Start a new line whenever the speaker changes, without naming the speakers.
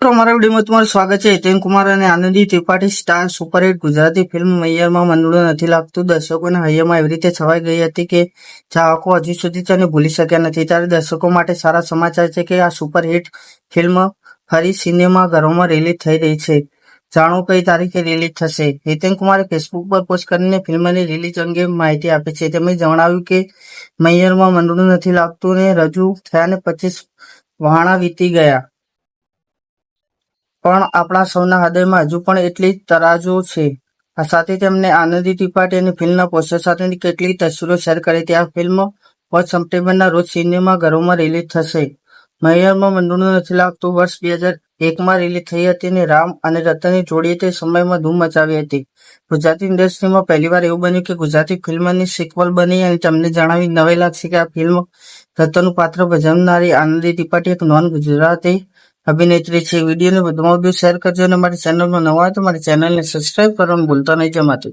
મારા વિડીયોમાં તમારું સ્વાગત છે. હિતેન કુમાર અને Anandi Tripathi star superhit Gujarati film મૈયરમાં મંડળું નથી લાગતું. દર્શકોના હૈયામાં એવી રીતે છવાઈ ગઈ હતી કે ચાહકો હજુ સુધી તેને ભૂલી શક્યા નથી. ત્યારે દર્શકો માટે સારા સમાચાર છે કે આ સુપરહિટ ફિલ્મ ફરી સિનેમા ઘરોમાં રિલીઝ થઈ રહી છે. જાણો કઈ તારીખે રિલીઝ થશે? હિતેન કુમારે ફેસબુક પર પોસ્ટ કરીને ફિલ્મની રિલીઝ અંગે માહિતી આપી છે. તેમણે જણાવ્યું કે મૈયરમાં મંડળું નથી લાગતું ને રજૂ થયાને પચીસ વહાણા વીતી ગયા. પણ આપણા સૌના હૃદયમાં હજુ પણ એટલી જ તરાજો છે. આ સાથે તેમણે આનંદી ત્રિપાઠી અને ફિલ્મના પોસ્ટર સાથેની કેટલીક તસવીરો શેર કરી હતી આ ફિલ્મ પાંચ સપ્ટેમ્બરના રોજ સિનેમાઘરોમાં રિલીઝ થશે. મૈયરમાં મંડળું નથી લાગતું, વર્ષ બે હજાર એકમાં રિલીઝ થઈ હતી અને રામ અને રતનની જોડીએ તે સમયમાં ધૂમ મચાવી હતી. ગુજરાતી ઇન્ડસ્ટ્રીમાં પહેલીવાર એવું બન્યું કે ગુજરાતી ફિલ્મની સિક્વલ બની અને તમને જણાવી નવાઈ લાગશે કે આ ફિલ્મ રતનનું પાત્ર ભજવનારી આનંદી ત્રિપાઠી એક નોન ગુજરાતી અભિનેત્રી છે, વિડીયોને વધુમાં વધુ શેર કરજો અને મારી ચેનલમાં નવા હોય તો મારી ચેનલને સબસ્ક્રાઇબ કરવાનું ભૂલતા નહીં. જય માતા